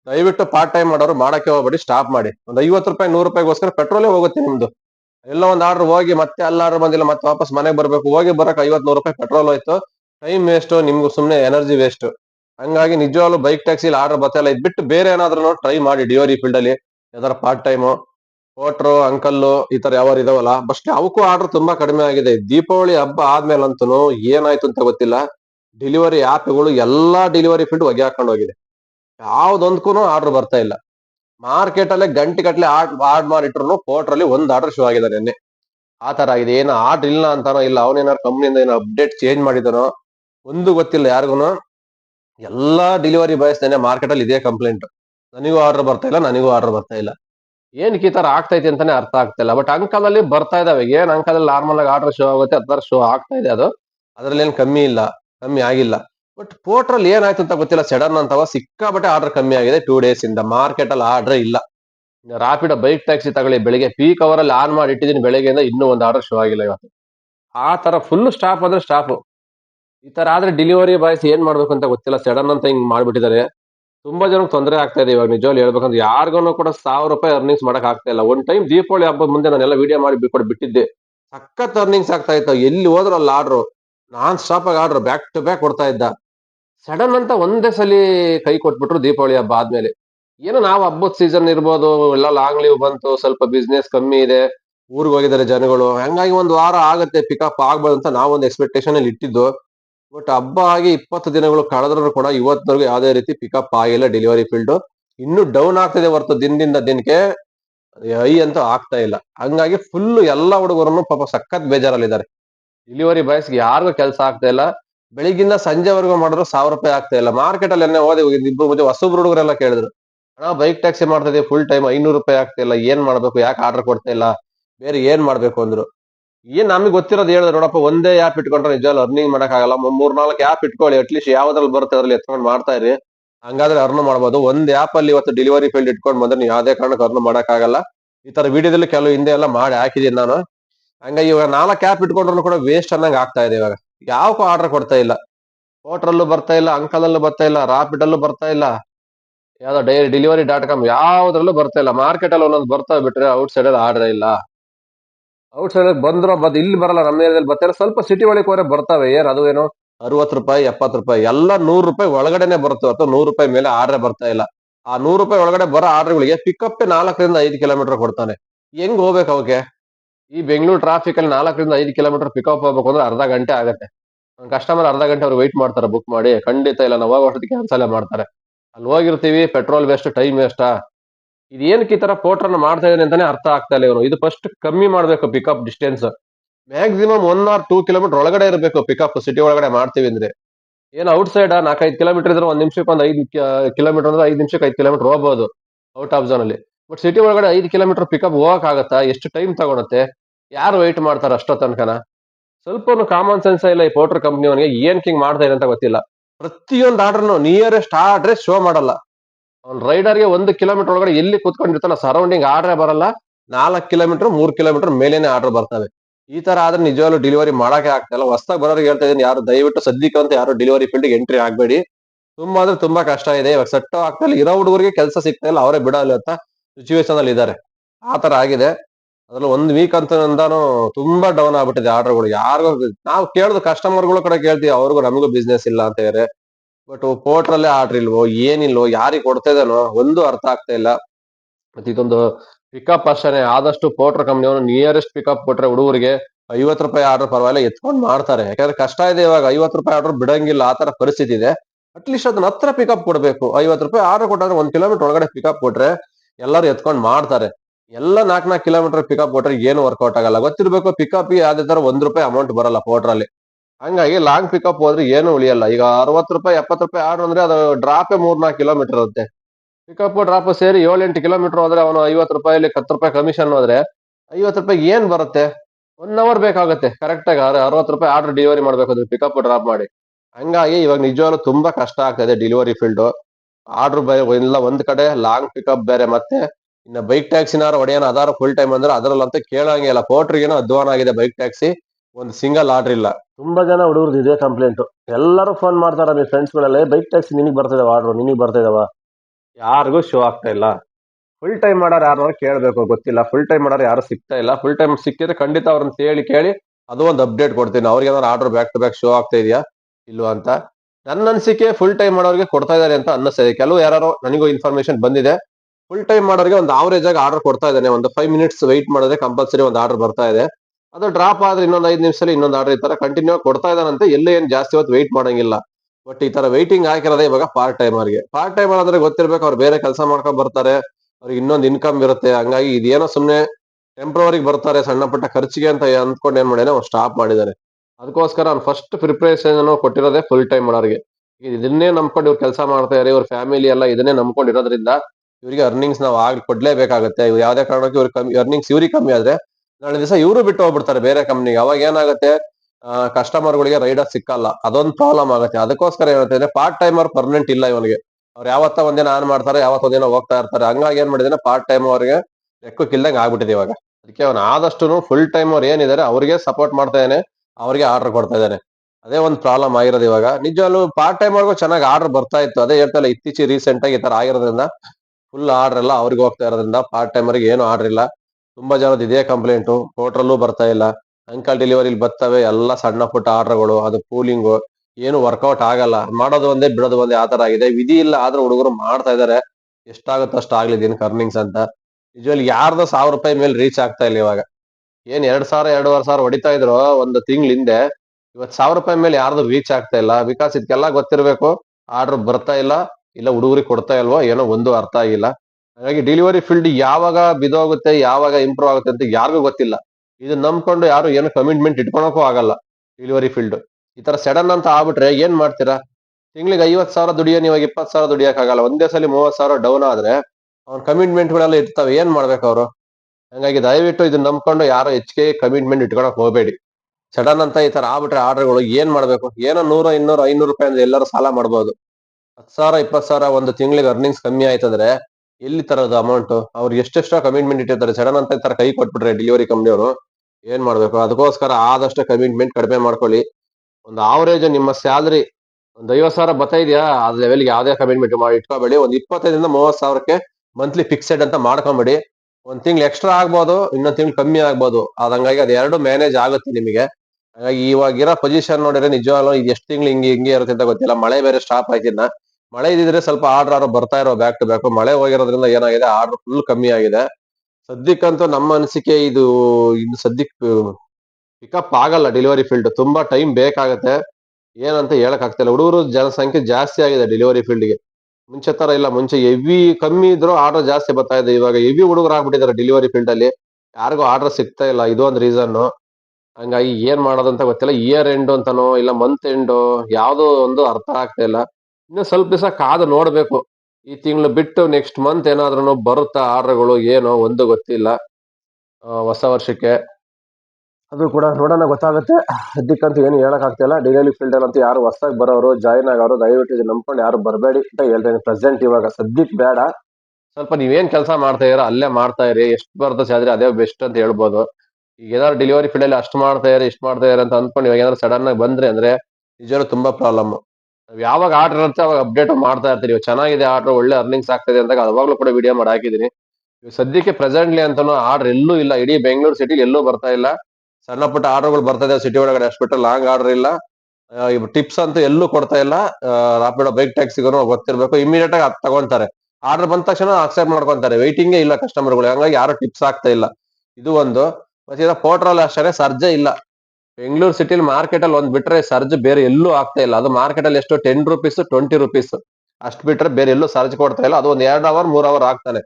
ದಯವಿಟ್ಟು ಪಾರ್ಟ್ ಟೈಮ್ ಮಾಡೋರು ಮಾಡಕ್ಕೆ ಹೋಗ್ಬೇಡಿ ಸ್ಟಾಪ್ ಮಾಡಿ. ಒಂದ್ ಐವತ್ತು ರೂಪಾಯಿ, ನೂರು ರೂಪಾಯಿಗೋಸ್ಕರ ಪೆಟ್ರೋಲೇ ಹೋಗುತ್ತೆ ನಿಮ್ದು. ಎಲ್ಲ ಒಂದು ಆರ್ಡರ್ ಹೋಗಿ ಮತ್ತೆ ಅಲ್ಲಿ ಆರ್ಡರ್ ಬಂದಿಲ್ಲ, ಮತ್ತೆ ವಾಪಸ್ ಮನೆಗೆ ಬರಬೇಕು. ಹೋಗಿ ಬರಕ್ ಐವತ್ ನೂರು ರೂಪಾಯಿ ಪೆಟ್ರೋಲ್ ಹೋಯ್ತು. ಟೈಮ್ ವೇಸ್ಟ್ ನಿಮ್ಗೂ ಸುಮ್ನೆ ಎನರ್ಜಿ ವೇಸ್ಟ್ ಹಂಗಾಗಿ ನಿಜವಾಗ್ಲೂ ಬೈಕ್ ಟ್ಯಾಕ್ಸಿ ಆರ್ಡರ್ ಬರ್ತಾ ಇಲ್ಲ ಇದ್ ಬಿಟ್ಟು ಬೇರೆ ಏನಾದ್ರು ಟ್ರೈ ಮಾಡಿ ಡಿಯೋರಿ ಫೀಲ್ಡ್ ಅಲ್ಲಿ, ಯಾವ್ದಾರ ಪಾರ್ಟ್ ಟೈಮು ಕೋಟ್ರು ಅಂಕಲ್ಲು ಈ ತರ ಯಾವ ಇದಾವಲ್ಲ ಬಸ್ಟ್ ಅವಕ್ಕೂ ಆರ್ಡರ್ ತುಂಬಾ ಕಡಿಮೆ ಆಗಿದೆ. ದೀಪಾವಳಿ ಹಬ್ಬ ಆದ್ಮೇಲಂತೂ ಏನಾಯ್ತು ಅಂತ ಗೊತ್ತಿಲ್ಲ. ಡೆಲಿವರಿ ಆ್ಯಪ್ಗಳು ಎಲ್ಲಾ ಡೆಲಿವರಿ ಫೀಲ್ಡ್ ಹೊಗೆ ಹಾಕೊಂಡು ಹೋಗಿದೆ. ಯಾವ್ದೊಂದ್ಕೂ ಆರ್ಡರ್ ಬರ್ತಾ ಇಲ್ಲ. ಮಾರ್ಕೆಟ್ ಅಲ್ಲೇ ಗಂಟೆ ಗಟ್ಲೆ ಆರ್ಡ್ ಆರ್ಡ್ ಮಾಡಿಟ್ರು ಕೋಟ್ರಲ್ಲಿ ಒಂದ್ ಆರ್ಡರ್ ಶೋ ಆಗಿದೆ ನಿನ್ನೆ. ಆ ತರ ಆಗಿದೆ. ಏನೋ ಆರ್ಡರ್ ಇಲ್ಲ. ಅಂತಾನೋ ಇಲ್ಲ ಅವನೇನಾರು ಕಂಪ್ನಿಯಿಂದ ಏನೋ ಅಪ್ಡೇಟ್ ಚೇಂಜ್ ಮಾಡಿದಾನೋ ಒಂದು ಗೊತ್ತಿಲ್ಲ ಯಾರಿಗೂ ಎಲ್ಲಾ ಡೆಲಿವರಿ ಬಾಯ್ಸ್ ನೆನೆ ಮಾರ್ಕೆಟ್ ಅಲ್ಲಿ ಇದೇ ಕಂಪ್ಲೇಂಟ್ ನನಗೂ ಆರ್ಡರ್ ಬರ್ತಾ ಇಲ್ಲ, ನನಗೂ ಆರ್ಡರ್ ಬರ್ತಾ ಇಲ್ಲ. ಏನಕ್ಕೆ ಈ ತರ ಆಗ್ತೈತಿ ಅಂತಾನೆ ಅರ್ಥ ಆಗ್ತಾ ಬಟ್ ಅಂಕಲಲ್ಲಿ ಬರ್ತಾ ಇದಾವೆ. ಏನ್ ಅಂಕಲ್ ಅಲ್ಲಿ ನಾರ್ಮಲ್ ಆಗಿ ಆರ್ಡರ್ ಶೋ ಆಗುತ್ತೆ, ಅದರ ಶೋ ಆಗ್ತಾ ಇದೆ ಅದು. ಅದ್ರಲ್ಲಿ ಏನ್ ಕಮ್ಮಿ ಇಲ್ಲ, ಕಮ್ಮಿ ಆಗಿಲ್ಲ. ಬಟ್ ಪೋರ್ಟ್ರಲ್ಲಿ ಏನಾಯ್ತು ಅಂತ ಗೊತ್ತಿಲ್ಲ. ಸಡನ್ ಅಂತವ ಸಿಕ್ಕಾಬಟ್ಟೆ ಆರ್ಡರ್ ಕಮ್ಮಿ ಆಗಿದೆ ಟೂ ಡೇಸ್ ಇಂದ. ಮಾರ್ಕೆಟ್ ಅಲ್ಲಿ ಆರ್ಡರ್ ಇಲ್ಲ. ರಾಪಿಡ್ ಬೈಕ್ ಟ್ಯಾಕ್ಸಿ ತಗೊಳ್ಳಿ. ಬೆಳಿಗ್ಗೆ ಪೀಕ್ ಅವರಲ್ಲಿ ಆನ್ ಮಾಡಿ ಇಟ್ಟಿದ್ದೀನಿ. ಬೆಳಿಗ್ಗೆಯಿಂದ ಇನ್ನೂ ಒಂದು ಆರ್ಡರ್ ಶೋ ಆಗಿಲ್ಲ ಇವತ್ತು. ಆ ತರ ಫುಲ್ ಸ್ಟಾಪ್ ಅಂದ್ರೆ ಸ್ಟಾಪ್ ಈ ತರ ಆದ್ರೆ ಡೆಲಿವರಿ ಬಾಯ್ಸ್ ಏನ್ ಮಾಡ್ಬೇಕು ಅಂತ ಗೊತ್ತಿಲ್ಲ. ಸಡನ್ ಅಂತ ಹಿಂಗ್ ಮಾಡ್ಬಿಟ್ಟಿದ್ದಾರೆ ತುಂಬಾ ಜನಕ್ಕೆ ತೊಂದರೆ ಆಗ್ತಾ ಇದೆ ಇವಾಗ ನಿಜವಾಗ್ಲು ಹೇಳ್ಬೇಕಂದ್ರೆ ಯಾರಿಗೂ ಕೂಡ ಸಾವಿರ ರೂಪಾಯಿ ಅರ್ನಿಂಗ್ಸ್ ಮಾಡಕ್ ಆಗ್ತಾ ಇಲ್ಲ. ಒಂದ್ ಟೈಮ್ ದೀಪಾವಳಿ ಹಬ್ಬದ ಮುಂದೆ ನಾನೆಲ್ಲ ವಿಡಿಯೋ ಮಾಡಿ ಬಿಟ್ಕೊಡ್ ಬಿಟ್ಟಿದ್ದೆ. ಸಖತ್ ಅರ್ನಿಂಗ್ಸ್ ಆಗ್ತಾ ಇತ್ತು. ಎಲ್ಲಿ ಹೋದ್ರು ಅಲ್ಲಿ ಆರ್ಡ್ರು ನಾನ್ ಸ್ಟಾಪ್ ಆಗಿ ಆರ್ಡ್ರು ಬ್ಯಾಕ್ ಟು ಬ್ಯಾಕ್ ಕೊಡ್ತಾ ಇದ್ದ. ಸಡನ್ ಅಂತ ಒಂದೇ ಸಲಿ ಕೈ ಕೊಟ್ಬಿಟ್ರು ದೀಪಾವಳಿ ಹಬ್ಬ ಆದ್ಮೇಲೆ. ಏನೋ ನಾವು ಹಬ್ಬದ ಸೀಸನ್ ಇರ್ಬೋದು, ಎಲ್ಲ ಲಾಂಗ್ ಲೀವ್ ಬಂತು, ಸ್ವಲ್ಪ ಬಿಸ್ನೆಸ್ ಕಮ್ಮಿ ಇದೆ, ಊರಿಗೆ ಹೋಗಿದ್ದಾರೆ ಜನಗಳು. ಹಂಗಾಗಿ ಒಂದು ವಾರ ಆಗುತ್ತೆ ಪಿಕಪ್ ಆಗ್ಬೋದು ಅಂತ ನಾವೊಂದು ಎಕ್ಸ್ಪೆಕ್ಟೇಷನ್ ಅಲ್ಲಿ ಇಟ್ಟಿದ್ದು. ಬಟ್ ಹಬ್ಬ ಆಗಿ ಇಪ್ಪತ್ತು ದಿನಗಳು ಕಳೆದ್ರೂ ಕೂಡ ಇವತ್ತಿನವರೆಗೂ ಯಾವುದೇ ರೀತಿ ಪಿಕಪ್ ಆಗಿಲ್ಲ ಡೆಲಿವರಿ ಫೀಲ್ಡ್ ಇನ್ನೂ ಡೌನ್ ಆಗ್ತಿದೆ ಹೊರತು ದಿನದಿಂದ ದಿನಕ್ಕೆ ಐ ಅಂತೂ ಆಗ್ತಾ ಇಲ್ಲ. ಹಂಗಾಗಿ ಫುಲ್ ಎಲ್ಲ ಹುಡುಗರನ್ನು ಪಾಪ ಸಖತ್ ಬೇಜಾರಲ್ಲಿದ್ದಾರೆ. ಡೆಲಿವರಿ ಬಾಯ್ಸ್ಗೆ ಯಾರಿಗೂ ಕೆಲಸ ಆಗ್ತಾ ಇಲ್ಲ. ಬೆಳಿಗ್ಗಿಂದ ಸಂಜೆವರೆಗೂ ಮಾಡಿದ್ರು ಸಾವಿರ ರೂಪಾಯಿ ಆಗ್ತಾ ಇಲ್ಲ. ಮಾರ್ಕೆಟ್ ಅಲ್ಲಿ ಹೋದೆ ಇಬ್ಬರು ಮುಂಚೆ ಹೊಸಬ್ರು ಹುಡುಗರೆಲ್ಲ ಕೇಳಿದ್ರು. ಅಣ್ಣ ಬೈಕ್ ಟ್ಯಾಕ್ಸಿ ಮಾಡ್ತಾ ಇದೀವಿ ಫುಲ್ ಟೈಮ್ ಐನೂರು ರೂಪಾಯಿ ಆಗ್ತಾ ಇಲ್ಲ. ಏನ್ ಮಾಡ್ಬೇಕು? ಯಾಕೆ ಆರ್ಡರ್ ಕೊಡ್ತಾ ಇಲ್ಲ? ಬೇರೆ ಏನ್ ಮಾಡ್ಬೇಕು? ಅಂದ್ರು. ಏನ್ ನಮಗೆ ಗೊತ್ತಿರೋದು ಹೇಳಿದ್ರೆ ನೋಡಪ್ಪ, ಒಂದೇ ಆ್ಯಪ್ ಇಟ್ಕೊಂಡ್ರೆ ನಿಜವಾಗ್ಲೂ ಅರ್ನಿಂಗ್ ಮಾಡಕ್ಕಾಗಲ್ಲ. ಮೂರ್ ನಾಲ್ಕು ಆ್ಯಪ್ ಇಟ್ಕೊಳ್ಳಿ ಅಟ್ಲೀಸ್ಟ್ ಯಾವ್ದ್ರಲ್ಲಿ ಬರುತ್ತೆ ಅದ್ರಲ್ಲಿ ಎತ್ಕೊಂಡು ಮಾಡ್ತಾ ಇರಿ. ಹಂಗಾದ್ರೆ ಅರ್ನ್ ಮಾಡ್ಬೋದು. ಒಂದ್ ಆ್ಯಪ್ ಅಲ್ಲಿ ಇವತ್ತು ಡೆಲಿವರಿ ಫೀಲ್ಡ್ ಇಟ್ಕೊಂಡು ಬಂದ್ರೆ ನೀವು ಯಾವುದೇ ಕಾರಣಕ್ಕೆ ಅರ್ನ್ ಮಾಡಕ್ಕಾಗಲ್ಲ. ಈ ತರ ವಿಡಿಯೋದಲ್ಲಿ ಕೆಲವು ಹಿಂದೆ ಎಲ್ಲ ಮಾಡಿ ಹಾಕಿದೀನಿ ನಾನು. ಹಂಗಾಗಿ ಇವಾಗ ನಾಲ್ಕು ಆ್ಯಪ್ ಇಟ್ಕೊಂಡ್ರು ಕೂಡ ವೇಸ್ಟ್ ಅನ್ನಂಗ್ ಆಗ್ತಾ ಇದೆ ಇವಾಗ. ಯಾವಕ್ಕೂ ಆರ್ಡರ್ ಕೊಡ್ತಾ ಇಲ್ಲ. ಹೋಟ್ರಲ್ಲೂ ಬರ್ತಾ ಇಲ್ಲ, ಅಂಕಲಲ್ಲೂ ಬರ್ತಾ ಇಲ್ಲ ರಾಪಿಡಲ್ಲೂ ಬರ್ತಾ ಇಲ್ಲ. ಯಾವ್ದೋ ಡೈರಿ ಡೆಲಿವರಿ ಡಾಟ್ ಕಾಮ್ ಯಾವ್ದ್ರಲ್ಲೂ ಬರ್ತಾ ಇಲ್ಲ. ಮಾರ್ಕೆಟ್ ಅಲ್ಲಿ ಒಂದೊಂದು ಬರ್ತಾ ಬಿಟ್ರೆ ಔಟ್ ಸೈಡ್ ಅಲ್ಲಿ ಆರ್ಡರ್ ಇಲ್ಲ. ಔಟ್ ಸೈಡ್ ಬಂದ್ರು ಬದ್ ಇಲ್ಲಿ ಬರಲ್ಲ, ನಮ್ಮ ಏರಿಯಾದಲ್ಲಿ ಬರ್ತಾರೆ ಸ್ವಲ್ಪ ಸಿಟಿ ಒಳಗೆ ಹೋದ್ರೆ ಬರ್ತಾವೆ. ಏನ್ ಅದು ಏನು? ಅರವತ್ತು ರೂಪಾಯಿ, ಎಪ್ಪತ್ತು ರೂಪಾಯಿ, ಎಲ್ಲ ನೂರು ರೂಪಾಯಿ ಒಳಗಡೆನೆ ಬರುತ್ತೆ. ಅಥವಾ ನೂರು ರೂಪಾಯಿ ಮೇಲೆ ಆರ್ಡರ್ ಬರ್ತಾ ಇಲ್ಲ. ಆ ನೂರು ರೂಪಾಯಿ ಒಳಗಡೆ ಬರೋ ಆರ್ಡರ್ಗಳಿಗೆ ಪಿಕಪ್ ನಾಲ್ಕರಿಂದ ಐದು ಕಿಲೋಮೀಟರ್ ಕೊಡ್ತಾನೆ. ಹೆಂಗ್ ಹೋಗ್ಬೇಕು ಅವಕ್ಕೆ? ಈ ಬೆಂಗಳೂರು ಟ್ರಾಫಿಕ್ ಅಲ್ಲಿ ನಾಲ್ಕರಿಂದ ಐದು ಕಿಲೋಮೀಟರ್ ಪಿಕಪ್ ಹೋಗ್ಬೇಕು ಅಂದ್ರೆ ಅರ್ಧ ಗಂಟೆ ಆಗುತ್ತೆ. ಕಸ್ಟಮರ್ ಅರ್ಧ ಗಂಟೆ ಅವ್ರು ವೆಯ್ಟ್ ಮಾಡ್ತಾರೆ ಬುಕ್ ಮಾಡಿ. ಖಂಡಿತ ಇಲ್ಲ, ನಾವು ಕ್ಯಾನ್ಸಲ್ ಮಾಡ್ತಾರೆ. ಅಲ್ಲಿ ಹೋಗಿರ್ತೀವಿ ಪೆಟ್ರೋಲ್ ವೇಸ್ಟ್ ಟೈಮ್ ವೇಸ್ಟಾ ಇದು ಏನಕ್ಕೆ ಈ ತರ ಪೋರ್ಟರ್ನ ಮಾಡ್ತಾ ಇದ್ದಾನೆ ಅಂತಾನೆ ಅರ್ಥ ಆಗ್ತಾ ಇಲ್ಲ ಇವನು ಇದು ಫಸ್ಟ್ ಕಮ್ಮಿ ಮಾಡ್ಬೇಕು pickup distance maximum one or two kilometre ಒಳಗಡೆ ಇರಬೇಕು ಪಿಕಪ್ ಸಿಟಿ ಒಳಗಡೆ ಮಾಡ್ತೀವಿ ಅಂದ್ರೆ. ಏನು ಔಟ್ ಸೈಡ್ ನಾಲ್ಕೈದು ಕಿಲೋಮೀಟರ್ ಇದ್ರೆ ಒಂದ್ ನಿಮಿಷಕ್ಕೆ ಒಂದು ಐದು ಕಿಲೋಮೀಟರ್ ಅಂದ್ರೆ ಐದು ನಿಮಿಷಕ್ಕೆ ಐದು ಕಿಲೋಮೀಟರ್ ಹೋಗ್ಬೋದು ಔಟ್ ಆಫ್ ಝೋನ್ ಅಲ್ಲಿ. ಬಟ್ ಸಿಟಿ ಒಳಗಡೆ ಐದು ಕಿಲೋಮೀಟರ್ ಪಿಕಪ್ ಹೋಗಕ್ ಆಗತ್ತಾ ಎಷ್ಟು ಟೈಮ್ ತಗೊಳತ್ತೆ? ಯಾರು ವೈಟ್ ಮಾಡ್ತಾರೆ ಅಷ್ಟೋ ತನಕನ ಸ್ವಲ್ಪ ಕಾಮನ್ ಸೆನ್ಸ್ ಇಲ್ಲ ಈ ಪೋಟ್ರ್ ಕಂಪ್ನಿ ಅವನಿಗೆ. ಏನ್ ಕಿಂಗ್ ಮಾಡ್ತಾ ಇದೆ ಅಂತ ಗೊತ್ತಿಲ್ಲ. ಪ್ರತಿಯೊಂದು ಆರ್ಡರ್ನು ನಿಯರೆಸ್ಟ್ ಆ ಅಡ್ರೆಸ್ ಶೋ ಮಾಡಲ್ಲ. ಅವ್ನ್ ರೈಡರ್ಗೆ ಒಂದು ಕಿಲೋಮೀಟರ್ ಒಳಗಡೆ ಎಲ್ಲಿ ಕುತ್ಕೊಂಡಿರ್ತಾನೆ ಸರೌಂಡಿಂಗ್ ಆರ್ಡರ್ ಬರಲ್ಲ, ನಾಲ್ಕು ಕಿಲೋಮೀಟರ್ ಮೂರ್ ಕಿಲೋಮೀಟರ್ ಮೇಲೇನೆ ಆರ್ಡರ್ ಬರ್ತವೆ. ಈ ತರ ಆದ್ರೆ ನಿಜವಾಗ್ಲೂ ಡೆಲಿವರಿ ಮಾಡಕ್ಕೆ ಆಗ್ತಾ ಇಲ್ಲ. ಹೊಸ್ದಾಗ್ ಬರೋರಿಗೆ ಹೇಳ್ತಾ ಇದೀನಿ ಯಾರು ದಯವಿಟ್ಟು ಸದ್ಯಕ್ಕೆ ಅಂತ ಯಾರು ಡೆಲಿವರಿ ಫೀಲ್ಡ್ ಎಂಟ್ರಿ ಆಗ್ಬೇಡಿ. ತುಂಬಾ ಅಂದ್ರೆ ತುಂಬಾ ಕಷ್ಟ ಇದೆ. ಇವಾಗ ಸೆಟ್ ಆಗ್ತಾ ಇಲ್ಲ ಇರೋ ಹುಡುಗರಿಗೆ ಕೆಲಸ ಸಿಗ್ತಾ ಇಲ್ಲ, ಅವರೇ ಬಿಡಲ್ಲ ಅಂತ ಸಿಚುವೇಶನ್ ಅಲ್ಲಿ ಇದಾರೆ ಆ ತರ ಆಗಿದೆ. ಅದ್ರಲ್ಲಿ ಒಂದ್ ವೀಕ್ ಅಂತ ತುಂಬಾ ಡೌನ್ ಆಗ್ಬಿಟ್ಟಿದೆ ಆರ್ಡರ್ಗಳು ಯಾರಿಗೂ, ನಾವು ಕೇಳುದು ಕಸ್ಟಮರ್ಗಳು ಕಡೆ ಕೇಳ್ತೀವಿ, ಅವ್ರಿಗೂ ನಮಗೂ ಬಿಸ್ನೆಸ್ ಇಲ್ಲ ಅಂತ ಇದಾರೆ ಬಟ್ ಪೋರ್ಟ್ರಲ್ಲೇ ಆರ್ಡರ್ ಇಲ್ವೋ, ಏನಿಲ್ವೋ, ಯಾರಿಗೆ ಕೊಡ್ತಾ ಇದ್ದಾನೋ, ಒಂದು ಅರ್ಥ ಆಗ್ತಾ ಇಲ್ಲ. ಮತ್ತೆ ಇದೊಂದು ಪಿಕಪ್ ಅಷ್ಟೇ ಆದಷ್ಟು ಪೋರ್ಟರ್ ಕಂಪ್ನಿಯವರು ನಿಯರೆಸ್ಟ್ ಪಿಕಪ್ ಕೊಟ್ರೆ ಹುಡುಗರಿಗೆ ಐವತ್ತು ರೂಪಾಯಿ ಆರ್ಡರ್ ಪರವಾಗಿಲ್ಲ, ಎತ್ಕೊಂಡು ಮಾಡ್ತಾರೆ. ಯಾಕಂದ್ರೆ ಕಷ್ಟ ಇದೆ ಇವಾಗ, ಐವತ್ತು ರೂಪಾಯಿ ಆರ್ಡರ್ ಬಿಡಂಗಿಲ್ಲ, ಆ ತರ ಪರಿಸ್ಥಿತಿ ಇದೆ. ಅಟ್ಲೀಸ್ಟ್ ಅದನ್ನ ಹತ್ರ ಪಿಕಪ್ ಕೊಡ್ಬೇಕು. ಐವತ್ತು ರೂಪಾಯಿ ಆರ್ಡರ್ ಕೊಟ್ಟಾಗ ಒಂದ್ ಕಿಲೋಮೀಟರ್ ಒಳಗಡೆ ಪಿಕಪ್ ಕೊಟ್ರೆ ಎಲ್ಲರೂ ಎತ್ಕೊಂಡು ಮಾಡ್ತಾರೆ. ಎಲ್ಲ ನಾಲ್ಕು ನಾಲ್ಕು ಕಿಲೋಮೀಟರ್ ಪಿಕಪ್ ಕೊಟ್ರೆ ಏನು ವರ್ಕೌಟ್ ಆಗಲ್ಲ. ಗೊತ್ತಿರಬೇಕು ಪಿಕಪ್ ಯಾವ್ದೇ ತರ ಒಂದ್ ರೂಪಾಯಿ ಅಮೌಂಟ್ ಬರಲ್ಲ ಪೋರ್ಟರ್ ಅಲ್ಲಿ. ಹಂಗಾಗಿ ಲಾಂಗ್ ಪಿಕಪ್ ಹೋದ್ರೆ ಏನು ಉಳಿಯಲ್ಲ. ಈಗ ಅರವತ್ತು ರೂಪಾಯಿ, ಎಪ್ಪತ್ತು ರೂಪಾಯಿ ಆರ್ಡರ್ ಅಂದ್ರೆ ಅದು ಡ್ರಾಪೇ ಮೂರ್ನಾಲ್ಕು ಕಿಲೋಮೀಟರ್ ಇರುತ್ತೆ. ಪಿಕಪ್ ಡ್ರಾಪ್ ಸೇರಿ ಏಳೆಂಟು ಕಿಲೋಮೀಟರ್ ಹೋದ್ರೆ ಅವನು ಐವತ್ತು ರೂಪಾಯಿ ಹತ್ತು ರೂಪಾಯಿ ಕಮಿಷನ್ ಹೋದ್ರೆ ಐವತ್ತು ರೂಪಾಯಿ ಏನ್ ಬರುತ್ತೆ? ಒನ್ ಅವರ್ ಬೇಕಾಗುತ್ತೆ. ಕರೆಕ್ಟ್ ಆಗಿ ಅರವತ್ತು ರೂಪಾಯಿ ಆರ್ಡರ್ ಡೆಲಿವರಿ ಮಾಡ್ಬೇಕು ಪಿಕಪ್ ಡ್ರಾಪ್ ಮಾಡಿ. ಹಂಗಾಗಿ ಇವಾಗ ನಿಜವಾಗ್ಲೂ ತುಂಬಾ ಕಷ್ಟ ಆಗ್ತದೆ ಡೆಲಿವರಿ ಫೀಲ್ಡ್ ಆರ್ಡರ್ ಬೇರೆ ಇಲ್ಲ ಒಂದ್ ಕಡೆ ಲಾಂಗ್ ಪಿಕಪ್ ಬೇರೆ ಮತ್ತೆ ಇನ್ನ ಬೈಕ್ ಟ್ಯಾಕ್ಸಿನಾರು ಹೊಡೆಯೋಣ ಅದಾರ ಫುಲ್ ಟೈಮ್ ಅಂದ್ರೆ ಅದ್ರಲ್ಲಂತೂ ಕೇಳಂಗೆ ಇಲ್ಲ. ಪೋಟ್ರಿಗೇನೋ ಅಧ್ವಾನ ಆಗಿದೆ ಬೈಕ್ ಟ್ಯಾಕ್ಸಿ ಒಂದು ಸಿಂಗಲ್ ಆರ್ಡರ್ ಇಲ್ಲ. ತುಂಬಾ ಜನ ಹುಡುಗರು ಇದೇ ಕಂಪ್ಲೇಂಟ್ ಎಲ್ಲರೂ ಫೋನ್ ಮಾಡ್ತಾರ ನಿಮ್ ಫ್ರೆಂಡ್ಸ್ ಗಳೆಲ್ಲ ಬೈಕ್ ಟ್ಯಾಕ್ಸಿ ನಿನಗ್ ಬರ್ತಿದಾವ ಆರ್ಡರ್ ನಿನಗ್ ಬರ್ತಿದಾವ? ಯಾರಿಗೂ ಶೋ ಆಗ್ತಾ ಇಲ್ಲ. ಫುಲ್ ಟೈಮ್ ಮಾಡೋರು ಯಾರು ಕೇಳಬೇಕು ಗೊತ್ತಿಲ್ಲ. ಫುಲ್ ಟೈಮ್ ಮಾಡೋರು ಯಾರು ಸಿಗ್ತಾ ಇಲ್ಲ. ಫುಲ್ ಟೈಮ್ ಸಿಕ್ಕಿದ್ರೆ ಖಂಡಿತ ಅವ್ರನ್ನ ಹೇಳಿ ಕೇಳಿ ಅದು ಒಂದು ಅಪ್ಡೇಟ್ ಕೊಡ್ತೀನಿ. ಅವ್ರಿಗೆ ಏನಾದ್ರು order back to back show ಆಗ್ತಾ ಇದೆಯಾ? ಇಲ್ವಾ ಅಂತ. ನನ್ನ ಅನಿಸಿಕೆ ಫುಲ್ ಟೈಮ್ ಮಾಡೋರಿಗೆ ಕೊಡ್ತಾ ಇದಾರೆ ಅಂತ ಅನ್ನಿಸ್ತಾ ಇದೆ. ಕೆಲವು ಯಾರು ನನಗೂ ಇನ್ಫಾರ್ಮೇಶನ್ ಬಂದಿದೆ. ಫುಲ್ ಟೈಮ್ ಮಾಡೋರಿಗೆ ಒಂದು ಆವರೇಜ್ ಆಗಿ ಆರ್ಡರ್ ಕೊಡ್ತಾ ಇದ್ದಾನೆ. ಒಂದು ಫೈವ್ ಮಿನಿಟ್ಸ್ ವೆಯ್ಟ್ ಮಾಡಿದ್ರೆ ಕಂಪಲ್ಸರಿ ಒಂದು ಆರ್ಡರ್ ಬರ್ತಾ ಇದೆ. ಅದು ಡ್ರಾಪ್ ಆದ್ರೆ ಇನ್ನೊಂದು ಐದು ನಿಮಿಷದಲ್ಲಿ ಇನ್ನೊಂದು ಆರ್ಡರ್ ಈ ತರ ಕಂಟಿನ್ಯೂ ಕೊಡ್ತಾ ಇದ್ದಾನಂತೆ. ಎಲ್ಲೇ ಏನು ಜಾಸ್ತಿ ಹೊತ್ತು ವೆಯ್ಟ್ ಮಾಡಂಗಿಲ್ಲ. ಬಟ್ ಈ ತರ ವೈಟಿಂಗ್ ಹಾಕಿರೋದೇ ಇವಾಗ ಪಾರ್ಟ್ ಟೈಮರ್ಗೆ ಪಾರ್ಟ್ ಟೈಮರ್ ಅಂದ್ರೆ ಗೊತ್ತಿರ್ಬೇಕು ಅವ್ರು ಬೇರೆ ಕೆಲಸ ಮಾಡ್ಕೊಂಡ್ ಬರ್ತಾರೆ. ಅವ್ರಿಗೆ ಇನ್ನೊಂದು ಇನ್ಕಮ್ ಇರುತ್ತೆ. ಹಂಗಾಗಿ ಇದೇನೋ ಸುಮ್ಮನೆ ಟೆಂಪ್ರವರಿಗೆ ಬರ್ತಾರೆ ಸಣ್ಣ ಪುಟ್ಟ ಖರ್ಚಿಗೆ ಅಂತ ಅಂದ್ಕೊಂಡು ಏನ್ ಮಾಡಿದ್ರೆ ಅವ್ನು ಸ್ಟಾಪ್ ಮಾಡಿದ್ದಾರೆ ಅದಕ್ಕೋಸ್ಕರ ಅವ್ನು ಫಸ್ಟ್ ಪ್ರಿಪರೇಷನ್ ಕೊಟ್ಟಿರೋದೇ ಫುಲ್ ಟೈಮ್ ಮಾಡೋರಿಗೆ ಇದನ್ನೇ ನಂಬ್ಕೊಂಡು ಇವ್ರು ಕೆಲಸ ಮಾಡ್ತಾ ಇದ್ದಾರೆ ಇವ್ರ ಫ್ಯಾಮಿಲಿ ಎಲ್ಲ ಇದನ್ನೇ ನಂಬ್ಕೊಂಡಿರೋದ್ರಿಂದ ಇವರಿಗೆ ಅರ್ನಿಂಗ್ಸ್ ನಾವು ಆಗ್ ಕೊಡ್ಲೇಬೇಕಾಗುತ್ತೆ. ಇವ್ರು ಯಾವ್ದೇ ಕಾರಣಕ್ಕೂ ಇವ್ರ ಕಮ್ಮಿ ಅರ್ನಿಂಗ್ಸ್ ಇವ್ರಿಗೆ ಕಮ್ಮಿ ಆದ್ರೆ ನಾಳೆ ದಿವಸ ಇವರು ಬಿಟ್ಟು ಹೋಗ್ಬಿಡ್ತಾರೆ ಬೇರೆ ಕಂಪ್ನಿಗೆ ಅವಾಗ ಏನಾಗುತ್ತೆ? ಕಸ್ಟಮರ್ಗಳಿಗೆ ರೈಡರ್ ಸಿಕ್ಕಲ್ಲ. ಅದೊಂದು ಪ್ರಾಬ್ಲಮ್ ಆಗುತ್ತೆ. ಅದಕ್ಕೋಸ್ಕರ ಏನಾಗುತ್ತೆ ಪಾರ್ಟ್ ಟೈಮರ್ ಪರ್ಮನೆಂಟ್ ಇಲ್ಲ ಇವನಿಗೆ. ಅವ್ರು ಯಾವತ್ತ ಒಂದಿನ ಆನ್ ಮಾಡ್ತಾರೆ, ಯಾವತ್ತ ಒಂದಿನ ಹೋಗ್ತಾ ಇರ್ತಾರೆ. ಹಂಗಾಗಿ ಏನ್ ಮಾಡಿದ್ರೆ ಪಾರ್ಟ್ ಟೈಮ್ ಅವ್ರಿಗೆ ಲೆಕ್ಕಕ್ಕಿಲ್ದಂಗೆ ಆಗ್ಬಿಟ್ಟಿದೆ ಇವಾಗ. ಅದಕ್ಕೆ ಅವ್ನು ಆದಷ್ಟು ಫುಲ್ ಟೈಮ್ ಅವ್ರು ಏನಿದ್ದಾರೆ ಅವ್ರಿಗೆ ಸಪೋರ್ಟ್ ಮಾಡ್ತಾ ಇದ್ದಾನೆ ಅವ್ರಿಗೆ ಆರ್ಡರ್ ಕೊಡ್ತಾ ಇದ್ದಾನೆ ಅದೇ ಒಂದು ಪ್ರಾಬ್ಲಮ್ ಆಗಿರೋದು ಇವಾಗ. ನಿಜವಾಗ್ಲೂ ಪಾರ್ಟ್ ಟೈಮ್ ಅವ್ರಿಗೂ ಚೆನ್ನಾಗಿ ಆರ್ಡರ್ ಬರ್ತಾ ಇತ್ತು. ಅದೇ ಹೇಳ್ತಾ ಇಲ್ಲ ಇತ್ತೀಚೆಗೆ ರೀಸೆಂಟ್ ಆಗಿ ಈ ತರ ಆಗಿರೋದ್ರಿಂದ ಫುಲ್ ಆರ್ಡರ್ ಎಲ್ಲ ಅವ್ರಿಗೆ ಹೋಗ್ತಾ ಇರೋದ್ರಿಂದ ಪಾರ್ಟ್ ಟೈಮರ್ಗೆ ಏನು ಆರ್ಡರ್ ಇಲ್ಲ. ತುಂಬಾ ಜನದ ಇದೇ ಕಂಪ್ಲೇಂಟು ಹೋಟ್ರಲ್ಲೂ ಬರ್ತಾ ಇಲ್ಲ. ಅಂಕಲ್ ಡೆಲಿವರಿಲಿ ಬರ್ತವೆ, ಎಲ್ಲ ಸಣ್ಣ ಪುಟ್ಟ ಆರ್ಡರ್ಗಳು, ಅದು ಕೂಲಿಂಗು ಏನು ವರ್ಕೌಟ್ ಆಗಲ್ಲ. ಮಾಡೋದು ಒಂದೇ, ಬಿಡೋದು ಒಂದೇ, ಆ ಥರ ಆಗಿದೆ. ವಿಧಿ ಇಲ್ಲ, ಆದ್ರೂ ಹುಡುಗರು ಮಾಡ್ತಾ ಇದಾರೆ. ಎಷ್ಟಾಗುತ್ತೋ ಅಷ್ಟು ಆಗ್ಲಿ ದಿನಕ್ಕೆ ಅರ್ನಿಂಗ್ಸ್ ಅಂತ. ನಿಜವಾಗಿ ಯಾರ್ದು ಸಾವಿರ ರೂಪಾಯಿ ಮೇಲೆ ರೀಚ್ ಆಗ್ತಾ ಇಲ್ಲ ಇವಾಗ. ಏನ್ ಎರಡ್ ಸಾವಿರ, ಎರಡೂವರೆ ಸಾವಿರ ಹೊಡಿತಾ ಇದ್ರು ಒಂದು ತಿಂಗಳ ಹಿಂದೆ ಇವತ್ತು ಸಾವಿರ ರೂಪಾಯಿ ಮೇಲೆ ಯಾರ್ದು ರೀಚ್ ಆಗ್ತಾ ಇಲ್ಲ. ಬಿಕಾಸ್ ಇದಕ್ಕೆಲ್ಲ ಗೊತ್ತಿರಬೇಕು, ಆರ್ಡರ್ ಬರ್ತಾ ಇಲ್ಲ ಇಲ್ಲ ಹುಡುಗರಿಗೆ ಕೊಡ್ತಾ ಇಲ್ವೋ, ಏನೋ ಒಂದು ಅರ್ಥ ಆಗಿಲ್ಲ. ಹಾಗಾಗಿ ಡೆಲಿವರಿ ಫೀಲ್ಡ್ ಯಾವಾಗ ಬಿದೋಗುತ್ತೆ ಯಾವಾಗ ಇಂಪ್ರೂವ್ ಆಗುತ್ತೆ ಅಂತ ಯಾರಿಗೂ ಗೊತ್ತಿಲ್ಲ. ಇದು ನಂಬ್ಕೊಂಡು ಯಾರು ಏನು ಕಮಿಟ್ಮೆಂಟ್ ಇಟ್ಕೊಳಕ್ಕೂ ಆಗಲ್ಲ ಡೆಲಿವರಿ ಫೀಲ್ಡ್ ಈ ತರ ಸಡನ್ ಅಂತ ಆಗ್ಬಿಟ್ರೆ ಏನ್ ಮಾಡ್ತೀರಾ? ತಿಂಗಳಿಗೆ ಐವತ್ ಸಾವಿರ ದುಡಿಯೋ ನೀವಾಗ ಇಪ್ಪತ್ತು ಸಾವಿರ ದುಡಿಯಕ್ ಆಗಲ್ಲ. ಒಂದೇ ಸಲ ಮೂವತ್ತು ಸಾವಿರ ಡೌನ್ ಆದ್ರೆ ಅವ್ನ ಕಮಿಟ್ಮೆಂಟ್ಗಳೆಲ್ಲ ಇರ್ತಾವೆ. ಏನ್ ಮಾಡ್ಬೇಕು ಅವರು? ಹಂಗಾಗಿ ದಯವಿಟ್ಟು ಇದನ್ನ ನಂಬ್ಕೊಂಡು ಯಾರು ಹೆಚ್ಚಿಗೆ ಕಮಿಟ್ಮೆಂಟ್ ಇಟ್ಕೊಳಕ್ ಹೋಗ್ಬೇಡಿ. ಸಡನ್ ಅಂತ ಈ ತರ ಆಗ್ಬಿಟ್ರೆ ಆರ್ಡರ್ಗಳು ಏನ್ ಮಾಡ್ಬೇಕು? ಏನೋ ನೂರ, ಇನ್ನೂರು, ಐನೂರು ರೂಪಾಯಿ ಅಂದ್ರೆ ಎಲ್ಲರೂ ಸಾಲ ಮಾಡ್ಬೋದು. ಹತ್ತು ಸಾವಿರ, ಇಪ್ಪತ್ತು ಸಾವಿರ ಒಂದು ತಿಂಗಳಿಗೆ ಅರ್ನಿಂಗ್ಸ್ ಕಮ್ಮಿ ಆಯ್ತಂದ್ರೆ ಎಲ್ಲಿ ತರೋದು ಅಮೌಂಟ್ ಅವ್ರು ಎಷ್ಟೆಷ್ಟೋ ಕಮಿಟ್ಮೆಂಟ್ ಇಟ್ಟಿರ್ತಾರೆ? ಸಡನ್ ಅಂತ ತರ ಕೈ ಕೊಟ್ಬಿಟ್ರೆ ಡೆಲಿವರಿ ಕಂಪ್ನಿಯವರು ಏನ್ ಮಾಡ್ಬೇಕು? ಅದಕ್ಕೋಸ್ಕರ ಆದಷ್ಟು ಕಮಿಟ್ಮೆಂಟ್ ಕಡಿಮೆ ಮಾಡ್ಕೊಳ್ಳಿ. ಒಂದು ಆವರೇಜ್ ನಿಮ್ಮ ಸ್ಯಾಲರಿ ಒಂದು ಐವತ್ತು ಸಾವಿರ ಬರ್ತಾ ಇದೆಯಾ? ಅದ್ ಲೆವೆಲ್ಗೆ ಯಾವ್ದೇ ಕಮಿಟ್ಮೆಂಟ್ ಮಾಡಿ ಇಟ್ಕೋಬೇಡಿ. ಒಂದು ಇಪ್ಪತ್ತೈದರಿಂದ ಮೂವತ್ತು ಸಾವಿರಕ್ಕೆ ಮಂತ್ಲಿ ಫಿಕ್ಸೆಡ್ ಅಂತ ಮಾಡ್ಕೊಂಬೇಡಿ. ಒಂದ್ ತಿಂಗ್ಳು ಎಕ್ಸ್ಟ್ರಾ ಆಗ್ಬೋದು, ಇನ್ನೊಂದ್ ತಿಂಗ್ಳು ಕಮ್ಮಿ ಆಗ್ಬೋದು. ಅದ್ ಹಂಗಾಗಿ ಅದ್ ಎರಡು ಮ್ಯಾನೇಜ್ ಆಗುತ್ತೆ ನಿಮಗೆ. ಹಾಗಾಗಿ ಇವಾಗಿರೋ ಪೊಸಿಷನ್ ನೋಡಿದ್ರೆ ನಿಜವಾಗ್ಲೂ ಇದು ಎಷ್ಟು ತಿಂಗಳು ಹಿಂಗೆ ಹಿಂಗೆ ಇರುತ್ತೆ ಅಂತ ಗೊತ್ತಿಲ್ಲ. ಮಳೆ ಬೇರೆ ಸ್ಟಾಪ್ ಆಯ್ತಿದ್ನ. ಮಳೆ ಇದ್ದಿದ್ರೆ ಸ್ವಲ್ಪ ಆರ್ಡರ್ ಆರೋ ಬರ್ತಾ ಇರೋ ಬ್ಯಾಕ್ ಟು ಬ್ಯಾಕ್ ಮಳೆ ಹೋಗಿರೋದ್ರಿಂದ ಏನಾಗಿದೆ? ಆರ್ಡರ್ ಫುಲ್ ಕಮ್ಮಿ ಆಗಿದೆ. ಸದ್ಯಕ್ಕಂತೂ ನಮ್ಮ ಅನಿಸಿಕೆ ಇದು ಇನ್ನು ಸದ್ಯಕ್ಕೆ ಪಿಕಪ್ ಆಗಲ್ಲ ಡೆಲಿವರಿ ಫೀಲ್ಡ್ ತುಂಬಾ ಟೈಮ್ ಬೇಕಾಗತ್ತೆ. ಏನಂತ ಹೇಳಕ್ ಆಗ್ತಿಲ್ಲ. ಹುಡುಗರು ಜನಸಂಖ್ಯೆ ಜಾಸ್ತಿ ಆಗಿದೆ ಡೆಲಿವರಿ ಫೀಲ್ಡ್ಗೆ ಮುಂಚೆ ತರ ಇಲ್ಲ. ಮುಂಚೆ ಹೆವಿ ಕಮ್ಮಿ ಇದ್ರು ಆರ್ಡರ್ ಜಾಸ್ತಿ ಬರ್ತಾ ಇದೆ. ಇವಾಗ ಹೆವಿ ಹುಡುಗರು ಆಗ್ಬಿಟ್ಟಿದ್ದಾರೆ ಡೆಲಿವರಿ ಫೀಲ್ಡ್ ಅಲ್ಲಿ. ಯಾರಿಗೂ ಆರ್ಡರ್ ಸಿಗ್ತಾ ಇಲ್ಲ. ಇದು ಒಂದು ರೀಸನ್ ಹಂಗಾಗಿ ಏನ್ ಮಾಡೋದಂತ ಗೊತ್ತಿಲ್ಲ. ಇಯರ್ ಎಂಡ್ ಅಂತನೋ ಇಲ್ಲ ಮಂತ್ ಎಂಡ್ ಯಾವ್ದೋ ಒಂದು ಅರ್ಥ ಆಗ್ತಾ ಇಲ್ಲ. ಇನ್ನು ಸ್ವಲ್ಪ ದಿವಸ ಕಾದು ನೋಡಬೇಕು. ಈ ತಿಂಗಳು ಬಿಟ್ಟು ನೆಕ್ಸ್ಟ್ ಮಂತ್ ಏನಾದ್ರೂ ಬರುತ್ತಾ ಆರ್ಡರ್ಗಳು ಏನೋ ಒಂದು ಗೊತ್ತಿಲ್ಲ. ಹೊಸ ವರ್ಷಕ್ಕೆ. ಅದು ಕೂಡ ನೋಡೋಣ ಗೊತ್ತಾಗುತ್ತೆ. ಸದ್ಯಕ್ಕಂತೂ ಏನು ಹೇಳಕ್ ಆಗ್ತಿಲ್ಲ ಡೆಲಿವರಿ ಫೀಲ್ಡ್ ಅಲ್ಲಿ ಅಂತೂ ಯಾರು ಹೊಸದಾಗಿ ಬರೋರು ಜಾಯಿನ್ ಆಗೋರು, ದಯವಿಟ್ಟು ಇದು ನಂಬ್ಕೊಂಡು ಯಾರು ಬರಬೇಡಿ ಅಂತ ಹೇಳ್ತೇನೆ ಪ್ರೆಸೆಂಟ್ ಇವಾಗ. ಸದ್ಯಕ್ಕೆ ಬೇಡ. ಸ್ವಲ್ಪ ನೀವೇನ್ ಕೆಲಸ ಮಾಡ್ತಾ ಇರೋ ಅಲ್ಲೇ ಮಾಡ್ತಾ ಇರಿ. ಎಷ್ಟು ಬರುತ್ತೆ ಸಾದ್ರೆ ಅದೇ ಬೆಸ್ಟ್ ಅಂತ ಹೇಳ್ಬೋದು. ಈಗ ಏನಾದ್ರು ಡೆಲಿವರಿ ಫೀಲ್ಡ್ ಅಲ್ಲಿ ಅಷ್ಟು ಮಾಡ್ತಾ ಇರಿ, ಇಷ್ಟು ಮಾಡ್ತಾ ಇರೋ ಅಂತ ಅಂದ್ಕೊಂಡು ಇವಾಗ ಏನಾದ್ರು ಸಡನ್ ಆಗಿ ಬಂದ್ರೆ ಅಂದ್ರೆ ನಿಜವಾಗ್ಲೂ ತುಂಬಾ ಪ್ರಾಬ್ಲಮ್ ಯಾವಾಗ ಆರ್ಡರ್ ಇರುತ್ತೆ ಅವಾಗ ಅಪ್ಡೇಟ್ ಮಾಡ್ತಾ ಇವಾಗ ಚೆನ್ನಾಗಿದೆ ಆರ್ಡರ್, ಒಳ್ಳೆ ಅರ್ನಿಂಗ್ಸ್ ಆಗ್ತದೆ ಅಂತ ಅವಾಗಲೂ ಕೂಡ ವಿಡಿಯೋ ಮಾಡಿ ಹಾಕಿದ್ದೀನಿ ಸದ್ಯಕ್ಕೆ ಪ್ರೆಸೆಂಟ್ಲಿ ಅಂತಾನು ಆರ್ಡರ್ ಎಲ್ಲೂ ಇಲ್ಲ. ಇಡೀ ಬೆಂಗಳೂರು ಸಿಟಿಲಿ ಎಲ್ಲೂ ಬರ್ತಾ ಇಲ್ಲ. ಸಣ್ಣ ಪುಟ್ಟ ಆರ್ಡರ್ಗಳು ಬರ್ತಾ ಇದೆ ಸಿಟಿ ಒಳಗಡೆ ಅಷ್ಟು ಲಾಂಗ್ ಆರ್ಡರ್ ಇಲ್ಲ. ಟಿಪ್ಸ್ ಅಂತೂ ಎಲ್ಲೂ ಕೊಡ್ತಾ ಇಲ್ಲ. ರಾಪಿಡೋ ಬೈಕ್ ಟ್ಯಾಕ್ಸಿಗೂ ಗೊತ್ತಿರಬೇಕು. ಇಮಿಡಿಯೇಟ್ ಆಗಿ ತಗೊಂತಾರೆ. ಆರ್ಡರ್ ಬಂದ ತಕ್ಷಣ ಅಕ್ಸೆಪ್ಟ್ ಮಾಡ್ಕೊಂತಾರೆ. ವೈಟಿಂಗೇ ಇಲ್ಲ ಕಸ್ಟಮರ್ಗಳು ಹಂಗಾಗಿ ಯಾರು ಟಿಪ್ಸ್ ಆಗ್ತಾ ಇಲ್ಲ. ಇದು ಒಂದು. ಮತ್ತೆ ಪೋರ್ಟ್ರಲ್ಲಿ ಅಷ್ಟೇ ಸರ್ಜೆ ಇಲ್ಲ. ಬೆಂಗಳೂರು ಸಿಟಿಲಿ ಮಾರ್ಕೆಟ್ ಅಲ್ಲಿ ಒಂದ್ ಬಿಟ್ರೆ ಸರ್ಜ್ ಬೇರೆ ಎಲ್ಲೂ ಆಗ್ತಾ ಇಲ್ಲ. ಅದು ಮಾರ್ಕೆಟ್ ಅಲ್ಲಿ ಎಷ್ಟು ಟೆನ್ ರುಪೀಸ್ ಟ್ವೆಂಟಿ ರುಪೀಸ್ ಅಷ್ಟು ಬಿಟ್ರೆ ಬೇರೆ ಎಲ್ಲೂ ಸರ್ಜ್ ಕೊಡ್ತಾ ಇಲ್ಲ. ಅದು ಒಂದ್ ಎರಡ್ ಅವರ್ ಮೂರ್ ಅವರ್ ಆಗ್ತಾನೆ.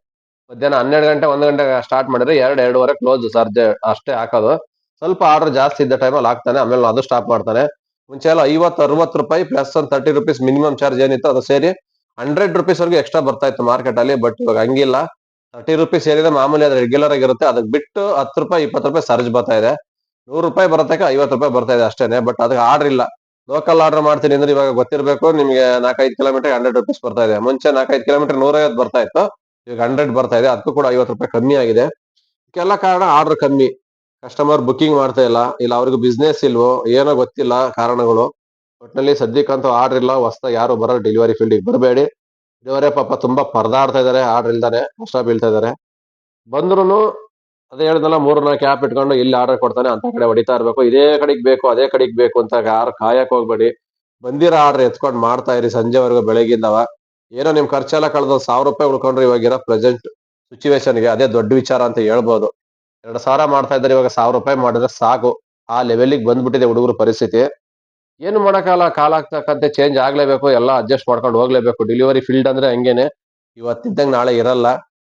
ಮಧ್ಯಾಹ್ನ ಹನ್ನೆರಡು ಗಂಟೆ, ಒಂದ್ ಗಂಟೆ ಸ್ಟಾರ್ಟ್ ಮಾಡಿದ್ರೆ ಎರಡ್, ಎರಡೂವರೆ ಕ್ಲೋಸ್ ಸರ್ಜ್ ಅಷ್ಟೇ ಹಾಕೋದು. ಸ್ವಲ್ಪ ಆರ್ಡರ್ ಜಾಸ್ತಿ ಇದ್ದ ಟೈಮಲ್ಲಿ ಹಾಕ್ತಾನೆ ಆಮೇಲೆ ಅದು ಸ್ಟಾಪ್ ಮಾಡ್ತಾನೆ. ಮುಂಚೆ ಎಲ್ಲ ಐವತ್ತು, ಅರವತ್ತು ರೂಪಾಯಿ ಪ್ಲಸ್ ಒಂದು ತರ್ಟಿ ರುಪೀಸ್ ಮಿನಿಮಮ್ ಚಾರ್ಜ್ ಏನಿತ್ತು ಅದು ಸೇರಿ ಹಂಡ್ರೆಡ್ ರುಪೀಸ್ ವರೆಗೂ ಎಕ್ಸ್ಟ್ರಾ ಬರ್ತಾ ಇತ್ತು ಮಾರ್ಕೆಟ್ ಅಲ್ಲಿ. ಬಟ್ ಇವಾಗ ಹಂಗಿಲ್ಲ. ತರ್ಟಿ ರುಪೀಸ್ ಏನಿದೆ ಮಾಮೂಲಿ ಅದು ರೆಗ್ಯುಲರ್ ಆಗಿರುತ್ತೆ. ಅದಕ್ಕೆ ಬಿಟ್ಟು ಹತ್ತು ರೂಪಾಯಿ, ಇಪ್ಪತ್ತು ರೂಪಾಯಿ ಸರ್ಜ್ ಬರ್ತಾ ಇದೆ. ನೂರು ರೂಪಾಯಿ ಬರತಕ್ಕ ಐವತ್ತು ರೂಪಾಯಿ ಬರ್ತಾ ಇದೆ ಅಷ್ಟೇನೆ ಬಟ್ ಅದಕ್ಕೆ ಆರ್ಡರ್ ಇಲ್ಲ. ಲೋಕಲ್ ಆರ್ಡರ್ ಮಾಡ್ತೀನಿ ಅಂದ್ರೆ ಇವಾಗ ಗೊತ್ತಿರಬೇಕು, ನಿಮಗೆ ನಾಲ್ಕೈದು ಕಿಲೋಮೀಟರ್ ಹಂಡ್ರೆಡ್ ರುಪೀಸ್ ಬರ್ತಾ ಇದೆ. ಮುಂಚೆ ನಾಲ್ಕೈದು ಕಿಲೋಮೀಟರ್ ನೂರೈವತ್ತು ಬರ್ತಾ ಇತ್ತು, ಈಗ ಹಂಡ್ರೆಡ್ ಬರ್ತಾ ಇದೆ, ಅದಕ್ಕೂ ಕೂಡ ಐವತ್ತು ರೂಪಾಯಿ ಕಮ್ಮಿ ಆಗಿದೆ. ಇದಕ್ಕೆಲ್ಲ ಕಾರಣ ಆರ್ಡರ್ ಕಮ್ಮಿ. ಕಸ್ಟಮರ್ ಬುಕ್ಕಿಂಗ್ ಮಾಡ್ತಾ ಇಲ್ಲ ಇಲ್ಲ ಅವ್ರಿಗೆ ಬಿಸ್ನೆಸ್ ಇಲ್ವೋ, ಏನೋ ಗೊತ್ತಿಲ್ಲ ಕಾರಣಗಳು. ಒಟ್ಟಿನಲ್ಲಿ ಸದ್ಯಕ್ಕಂತೂ ಆರ್ಡರ್ ಇಲ್ಲ ಹೊಸ ಯಾರು ಬರೋ ಡೆಲಿವರಿ ಫೀಲ್ಡಿಗೆ ಬರಬೇಡಿ. ಡೆಲಿವರಿ ಪಾಪ ತುಂಬಾ ಪರದಾಡ್ತಾ ಇದ್ದಾರೆ ಆರ್ಡರ್ ಇಲ್ದಾನೆ, ಕಷ್ಟ ಬೀಳ್ತಾ ಇದ್ದಾರೆ ಬಂದ್ರು ಅದೇ ಹೇಳ್ದಲ್ಲ ಮೂರ್ ನಾಲ್ಕು ಆ್ಯಪ್ ಇಟ್ಕೊಂಡು ಇಲ್ಲಿ ಆರ್ಡರ್ ಕೊಡ್ತಾನೆ, ಅಂತ ಕಡೆ ಹೊಡಿತಾ ಇರಬೇಕು. ಇದೇ ಕಡೆಗೆ ಬೇಕು, ಅದೇ ಕಡೆಗೆ ಬೇಕು ಅಂತ ಯಾರು ಕಾಯಕ್ ಹೋಗ್ಬೇಡಿ. ಬಂದಿರೋ ಆರ್ಡರ್ ಎತ್ಕೊಂಡು ಮಾಡ್ತಾ ಇರಿ, ಸಂಜೆವರೆಗೂ ಬೆಳಗಿಂದವ. ಏನೋ ನಿಮ್ ಖರ್ಚೆಲ್ಲ ಕಳೆದ ಸಾವಿರ ರೂಪಾಯಿ ಉಳ್ಕೊಂಡ್ರೆ ಇವಾಗಿರೋ ಪ್ರೆಸೆಂಟ್ ಸಿಚುವೇಶನ್ಗೆ ಅದೇ ದೊಡ್ಡ ವಿಚಾರ ಅಂತ ಹೇಳ್ಬೋದು. ಎರಡು ಸಾವಿರ ಮಾಡ್ತಾ ಇದ್ದಾರೆ, ಇವಾಗ ಸಾವಿರ ರೂಪಾಯಿ ಮಾಡಿದ್ರೆ ಸಾಕು. ಆ ಲೆವೆಲಿಗೆ ಬಂದ್ಬಿಟ್ಟಿದೆ ಹುಡುಗರು ಪರಿಸ್ಥಿತಿ. ಏನು ಮಾಡೋಕ್ಕಲ್ಲ ಕಾಲ ಆಗ್ತಕ್ಕಂತೆ ಚೇಂಜ್ ಆಗ್ಲೇಬೇಕು, ಎಲ್ಲ ಅಡ್ಜಸ್ಟ್ ಮಾಡ್ಕೊಂಡು ಹೋಗ್ಲೇಬೇಕು. ಡೆಲಿವರಿ ಫೀಲ್ಡ್ ಅಂದ್ರೆ ಹಂಗೇನೆ. ಇವತ್ತಿದ್ದಂಗೆ ನಾಳೆ ಇರಲ್ಲ.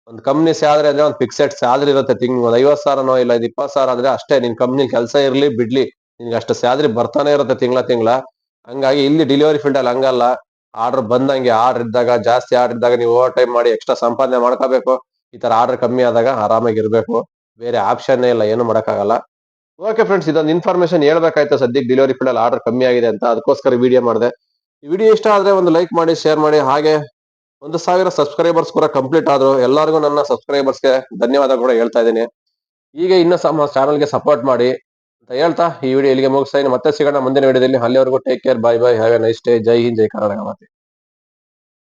ಒಂದು ಕಂಪ್ನಿ ಸ್ಯಾಲ್ರಿ ಅಂದ್ರೆ ಒಂದು ಫಿಕ್ಸೆಡ್ ಸ್ಯಾಲ್ರಿ ಇರುತ್ತೆ ತಿಂಗ್ ಒಂದು ಐವತ್ ಸಾವಿರನೋ ಇಲ್ಲ, ಒಂದ್ ಇಪ್ಪತ್ ಸಾವಿರ ಅಂದ್ರೆ ಅಷ್ಟೇ, ನಿನ್ ಕಂಪ್ನಿ ಕೆಲಸ ಇರ್ಲಿ, ಬಿಡ್ಲಿ, ನಿನ್ಗೆ ಅಷ್ಟು ಸ್ಯಾಲ್ರಿ ಬರ್ತಾನೆ ಇರುತ್ತೆ ತಿಂಗಳ ತಿಂಗಳ. ಹಂಗಾಗಿ ಇಲ್ಲಿ ಡೆಲಿವರಿ ಫೀಲ್ಡ್ ಅಲ್ಲಿ ಹಂಗಲ್ಲ. ಆರ್ಡರ್ ಬಂದಂಗೆ ಆರ್ಡರ್ ಇದ್ದಾಗ, ಜಾಸ್ತಿ ಆರ್ಡರ್ ಇದ್ದಾಗ ನೀವು ಓವರ್ ಟೈಮ್ ಮಾಡಿ ಎಕ್ಸ್ಟ್ರಾ ಸಂಪಾದನೆ ಮಾಡ್ಕೋಬೇಕು. ಈ ತರ ಆರ್ಡರ್ ಕಮ್ಮಿ ಆದಾಗ ಆರಾಮಾಗಿ ಇರಬೇಕು. ಬೇರೆ ಆಪ್ಷನ್ ಇಲ್ಲ, ಏನು ಮಾಡೋಕ್ಕಾಗಲ್ಲ. ಓಕೆ ಫ್ರೆಂಡ್ಸ್ ಇದೊಂದು ಇನ್ಫಾರ್ಮೇಶನ್ ಹೇಳ್ಬೇಕಾಯ್ತು. ಸದ್ಯಕ್ಕೆ ಡೆಲಿವರಿ ಫೀಲ್ಡ್ ಅಲ್ಲಿ ಆರ್ಡರ್ ಕಮ್ಮಿ ಆಗಿದೆ ಅಂತ. ಅದಕ್ಕೋಸ್ಕರ ವಿಡಿಯೋ ಮಾಡಿದೆ. ಈ ವಿಡಿಯೋ ಇಷ್ಟ ಆದ್ರೆ ಒಂದು ಲೈಕ್ ಮಾಡಿ ಶೇರ್ ಮಾಡಿ. ಹಾಗೆ ಒಂದು ಸಾವಿರ ಸಬ್ಸ್ಕ್ರೈಬರ್ಸ್ ಕೂಡ ಕಂಪ್ಲೀಟ್ ಆದ್ರು ಎಲ್ಲರಿಗೂ ನನ್ನ ಸಬ್ಸ್ಕ್ರೈಬರ್ಸ್ಗೆ ಧನ್ಯವಾದ ಕೂಡ ಹೇಳ್ತಾ ಇದ್ದೀನಿ. ಈಗ ಇನ್ನೂ ಸಮ ಚಾನಲ್ಗೆ ಸಪೋರ್ಟ್ ಮಾಡಿ ಅಂತ ಹೇಳ್ತಾ ಈ ವಿಡಿಯೋ ಇಲ್ಲಿಗೆ ಮುಗಿಸ್ತಾ ಇದ್ದೀನಿ. ಮತ್ತೆ ಸಿಗೋಣ ಮುಂದಿನ ವಿಡಿಯೋದಲ್ಲಿ ಅಲ್ಲಿವರೆಗೂ take care bye bye have a nice day ಜೈ ಹಿಂದ್, ಜೈ ಕರ್ನಾಟಕ ಮಾತೆ.